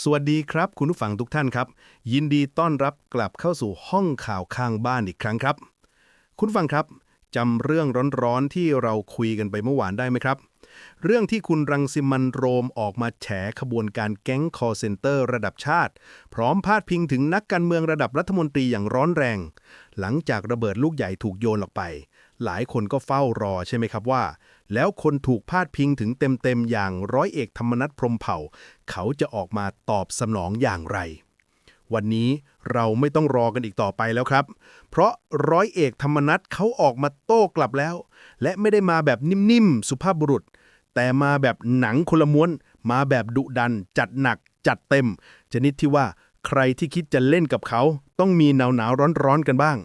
สวัสดีครับ คุณผู้ฟังทุกท่านครับ ยินดีต้อนรับกลับเข้าสู่ห้องข่าวข้างบ้านอีกครั้งครับ คุณฟังครับจำเรื่องร้อนๆที่เราคุยกันไปเมื่อวานได้ไหมครับ เรื่องที่คุณรังสิมันโรมออกมาแฉขบวนการแก๊งคอร์เซนเตอร์ระดับชาติ พร้อมพาดพิงถึงนักการเมืองระดับรัฐมนตรีอย่างร้อนแรง หลังจากระเบิดลูกใหญ่ถูกโยนออกไป หลายคนก็เฝ้ารอใช่ไหมครับว่า แล้วคนถูกพาดพิงถึงเต็มๆ อย่างร้อยเอกธรรมนัฐพรมเผ่า เขาจะออกมาตอบสนองอย่างไร วันนี้เราไม่ต้องรอกันอีกต่อไปแล้วครับ เพราะร้อยเอกธรรมนัฐเขาออกมาโต้กลับแล้ว และไม่ได้มาแบบนิ่มๆ สุภาพบุรุษ แต่มาแบบหนังคนละม้วน มาแบบดุดัน จัดหนัก จัดเต็ม ชนิดที่ว่าใครที่คิดจะเล่นกับเขา ต้องมีหนาวหนาวร้อนร้อนๆกันบ้าง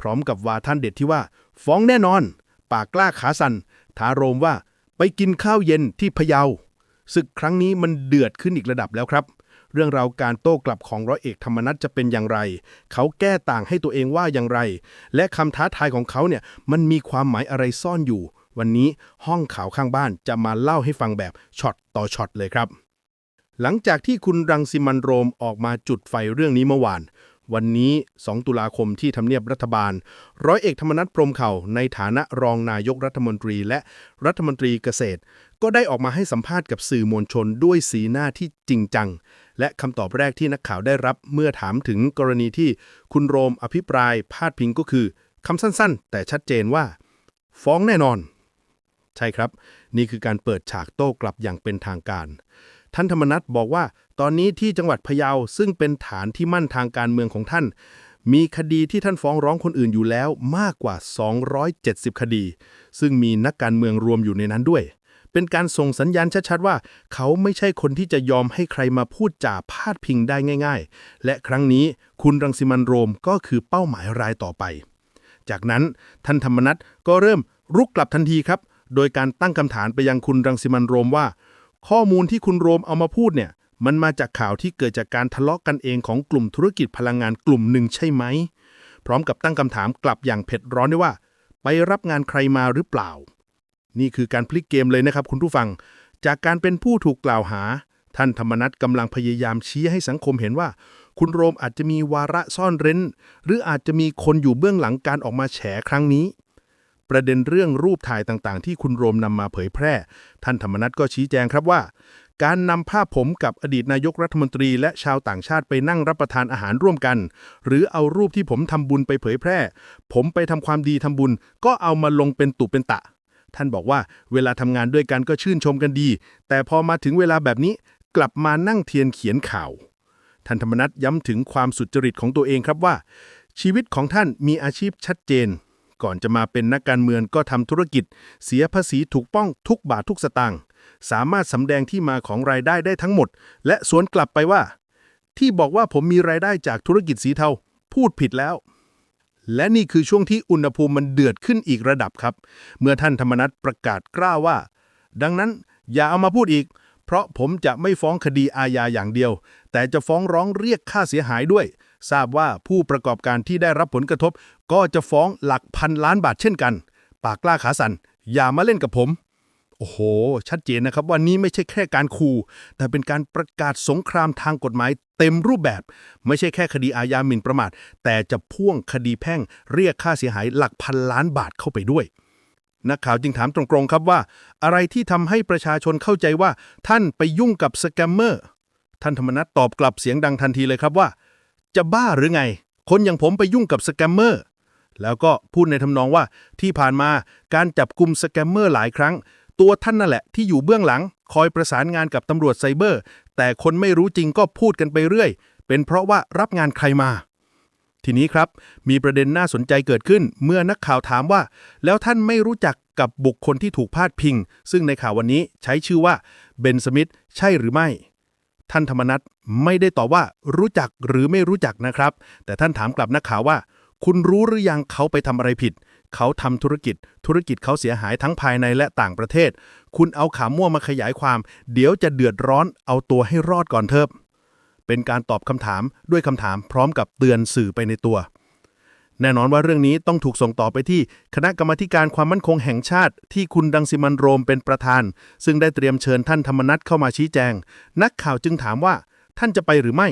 พร้อมกับวาท่านเด็ดที่ว่า ฟ้องแน่นอน ปากกล้าขาสัน ท้าโรมว่าไปกินข้าวเย็นที่พะเยาศึกครั้งนี้มันเดือดขึ้นอีกระดับแล้วครับ เรื่องราวการโต้กลับของร้อยเอกธรรมนัฐจะเป็นอย่างไร เขาแก้ต่างให้ตัวเองว่าอย่างไร และคำท้าทายของเขาเนี่ยมันมีความหมายอะไรซ่อนอยู่ วันนี้ห้องข่าวข้างบ้านจะมาเล่าให้ฟังแบบช็อตต่อช็อตเลยครับ หลังจากที่คุณรังสิมันโรมออกมาจุดไฟเรื่องนี้เมื่อวาน วันนี้ 2 ตุลาคมที่ทำเนียบรัฐบาล ร้อยเอกธรรมนัฐพรหมเข่าในฐานะรองนายกรัฐมนตรีและรัฐมนตรีเกษตร ก็ได้ออกมาให้สัมภาษณ์กับสื่อมวลชนด้วยสีหน้าที่จริงจัง และคำตอบแรกที่นักข่าวได้รับเมื่อถามถึงกรณีที่คุณโรมอภิปรายพาดพิงก็คือคำสั้นๆ แต่ชัดเจนว่า ฟ้องแน่นอน ใช่ครับ นี่คือการเปิดฉากโต้กลับอย่างเป็นทางการ ท่านธรรมนัฐบอกว่า ตอนนี้ที่จังหวัดพะเยาซึ่งเป็นฐานที่มั่นทางการเมืองของท่าน มีคดีที่ท่านฟ้องร้องคนอื่นอยู่แล้วมากกว่า 270 คดี ซึ่งมีนักการเมืองรวมอยู่ในนั้นด้วย เป็นการส่งสัญญาณชัดๆว่า เขาไม่ใช่คนที่จะยอมให้ใครมาพูดจาพาดพิงได้ง่าย ๆ และครั้งนี้คุณรังสิมันโรมก็คือเป้าหมายรายต่อไป จากนั้นท่านธรรมนัฐก็เริ่มรุกกลับทันทีครับ โดยการตั้งคำถามไปยังคุณรังสิมันโรมว่า ข้อมูลที่คุณโรมเอามาพูดเนี่ยมันมาจากข่าวที่เกิดจากการทะเลาะกันเองของกลุ่มธุรกิจพลังงานกลุ่มหนึ่งใช่ไหม พร้อมกับตั้งคำถามกลับอย่างเผ็ดร้อนด้วยว่า ไปรับงานใครมาหรือเปล่า นี่คือการพลิกเกมเลยนะครับคุณผู้ฟัง จากการเป็นผู้ถูกกล่าวหา ท่านธรรมนัฐกำลังพยายามชี้ให้สังคมเห็นว่า คุณโรมอาจจะมีวาระซ่อนเร้น หรืออาจจะมีคนอยู่เบื้องหลังการออกมาแฉครั้งนี้ ประเด็นเรื่องรูปถ่ายต่างๆ ที่คุณโรมนำมาเผยแพร่ ท่านธรรมนัฐก็ชี้แจงครับว่า การนำภาพผมกับอดีตนายกรัฐมนตรี และชาวต่างชาติไปนั่งรับประทานอาหารร่วมกัน หรือเอารูปที่ผมทำบุญไปเผยแพร่ ผมไปทำความดีทำบุญ ก็เอามาลงเป็นตุเป็นตะ ท่านบอกว่าเวลาทำงานด้วยกันก็ชื่นชมกันดี แต่พอมาถึงเวลาแบบนี้กลับมานั่งเทียนเขียนข่าวท่านธรรมนัฐย้ำถึงความสุจริตของตัวเองครับว่า ชีวิตของท่านมีอาชีพชัดเจน ก่อนจะมาเป็นนักการเมืองก็ทำธุรกิจ เสียภาษีถูกป้องทุกบาททุกสตางค์สามารถสำแดงที่มาของรายได้ได้ทั้งหมด และสวนกลับไปว่า ที่บอกว่าผมมีรายได้จากธุรกิจสีเทา พูดผิดแล้ว และนี่คือช่วงที่อุณหภูมิมันเดือดขึ้นอีกระดับครับ เมื่อท่านธรรมนัฐประกาศกล้าวว่า ดังนั้นอย่าเอามาพูดอีก เพราะผมจะไม่ฟ้องคดีอาญาอย่างเดียว แต่จะฟ้องร้องเรียกค่าเสียหายด้วย ทราบว่าผู้ประกอบการที่ได้รับผลกระทบ ก็จะฟ้องหลักพันล้านบาทเช่นกัน ปากกล้าขาสันอย่ามาเล่นกับผม โอ้โห ชัดเจนนะครับว่านี้ไม่ใช่แค่การขู่แต่เป็นการประกาศสงครามทางกฎหมายเต็มรูปแบบ ไม่ใช่แค่คดีอาญาหมิ่นประมาท แต่จะพ่วงคดีแพ่งเรียกค่าเสียหายหลักพันล้านบาทเข้าไปด้วยนักข่าวจึงถามตรงๆครับว่า อะไรที่ทำให้ประชาชนเข้าใจว่า ท่านไปยุ่งกับสแกมเมอร์ ท่านธรรมนัฐตอบกลับเสียงดังทันทีเลยครับว่า จะบ้าหรือไง คนอย่างผมไปยุ่งกับสแกมเมอร์ แล้วก็พูดในทำนองว่าที่ผ่านมาการจับกลุ่มสแกมเมอร์หลายครั้ง ตัวท่านนั่นแหละที่อยู่เบื้องหลัง คอยประสานงานกับตำรวจไซเบอร์ แต่คนไม่รู้จริงก็พูดกันไปเรื่อย เป็นเพราะว่ารับงานใครมา ทีนี้ครับ มีประเด็นน่าสนใจเกิดขึ้น เมื่อนักข่าวถามว่า แล้วท่านไม่รู้จักกับบุคคลที่ถูกพาดพิง ซึ่งในข่าววันนี้ใช้ชื่อว่าเบนสมิธใช่หรือไม่ ท่านธรรมนัฐไม่ได้ตอบว่ารู้จักหรือไม่รู้จักนะครับ แต่ท่านถามกลับนักข่าวว่า คุณรู้หรือยังเขาไปทำอะไรผิด เขาทำธุรกิจ ธุรกิจเขาเสียหายทั้งภายในและต่างประเทศ คุณเอาขามั่วมาขยายความ เดี๋ยวจะเดือดร้อนเอาตัวให้รอดก่อนเถอะเป็นการตอบคำถามด้วยคำถามพร้อมกับเตือนสื่อไปในตัว แน่นอนว่าเรื่องนี้ต้องถูกส่งต่อไปที่คณะกรรมการความมั่นคงแห่งชาติ ที่คุณดังสิมันโรมเป็นประธาน ซึ่งได้เตรียมเชิญท่านธรรมนัฐเข้ามาชี้แจง นักข่าวจึงถามว่า ท่านจะไปหรือไม่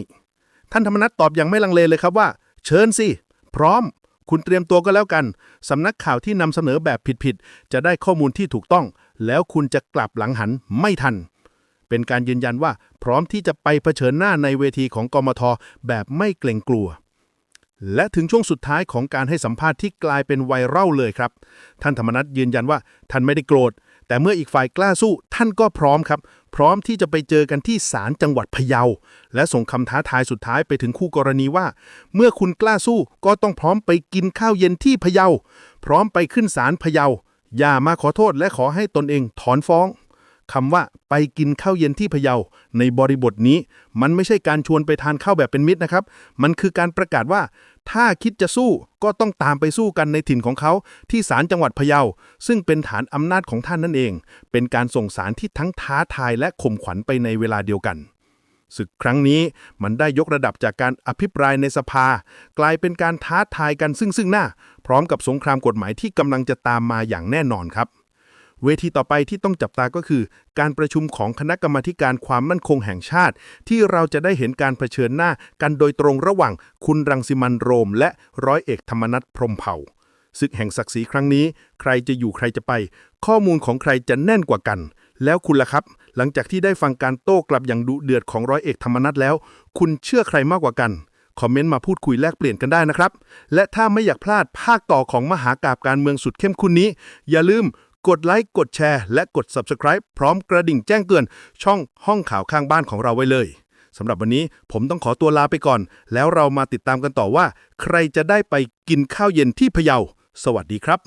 ท่านธรรมนัฐตอบอย่างไม่ลังเลเลยครับว่า เชิญสิ พร้อม คุณเตรียมตัวก็แล้วกันสำนักข่าวที่นำเสนอแบบผิดๆจะได้ข้อมูลที่ถูกต้อง แล้วคุณจะกลับหลังหันไม่ทัน เป็นการยืนยันว่า พร้อมที่จะไปเผชิญหน้าในเวทีของกมทแบบไม่เกรงกลัว และถึงช่วงสุดท้ายของการให้สัมภาษณ์ที่กลายเป็นไวรัลเลยครับ ท่านธรรมนัฐยืนยันว่าท่านไม่ได้โกรธ แต่เมื่ออีกฝ่ายกล้าสู้ ท่านก็พร้อมครับ พร้อมที่จะไปเจอกันที่ศาลจังหวัดพะเยา และส่งคำท้าทายสุดท้ายไปถึงคู่กรณีว่า เมื่อคุณกล้าสู้ก็ต้องพร้อมไปกินข้าวเย็นที่พะเยา พร้อมไปขึ้นศาลพะเยา อย่ามาขอโทษและขอให้ตนเองถอนฟ้อง คำว่าไปกินข้าวเย็นที่พะเยา ในบริบทนี้ มันไม่ใช่การชวนไปทานข้าวแบบเป็นมิตรนะครับ มันคือการประกาศว่า ถ้าคิดจะสู้ก็ต้องตามไปสู้กันในถิ่นของเขา ที่ศาลจังหวัดพะเยา ซึ่งเป็นฐานอำนาจของท่านนั่นเอง เป็นการส่งสารที่ทั้งท้าทายและข่มขวัญไปในเวลาเดียวกันศึกครั้งนี้มันได้ยกระดับจากการอภิปรายในสภา กลายเป็นการท้าทายกันซึ่งซึ่งหน้า พร้อมกับสงครามกฎหมายที่กำลังจะตามมาอย่างแน่นอนครับ เวทีต่อไปที่ต้องจับตาก็คือ การประชุมของคณะกรรมาการความมั่นคงแห่งชาติ ที่เราจะได้เห็นการเผชิญหน้ากันโดยตรงระหว่างคุณรังสิมันโรม และร้อยเอกธรรมนัฐพรมเผ่าศึกแห่งศักดิ์ศรีครั้งนี้ ใครจะอยู่ใครจะไป ข้อมูลของใครจะแน่นกว่ากัน แล้วคุณล่ะครับ หลังจากที่ได้ฟังการโต้กลับอย่างดุเดือดของร้อยเอกธรรมนัฐแล้ว คุณเชื่อใครมากกว่ากัน คอมเมนต์มาพูดคุยแลกเปลี่ยนกันได้นะครับ และถ้าไม่อยากพลาดภาคต่อของมหากาบการเมืองสุดเข้มข้นนี้ อย่าลืม กดไลค์ กดแชร์ และกด Subscribe พร้อมกระดิ่งแจ้งเตือน ช่องห้องข่าวข้างบ้านของเราไว้เลยสำหรับวันนี้ผมต้องขอตัวลาไปก่อน แล้วเรามาติดตามกันต่อว่า ใครจะได้ไปกินข้าวเย็นที่พะเยา สวัสดีครับ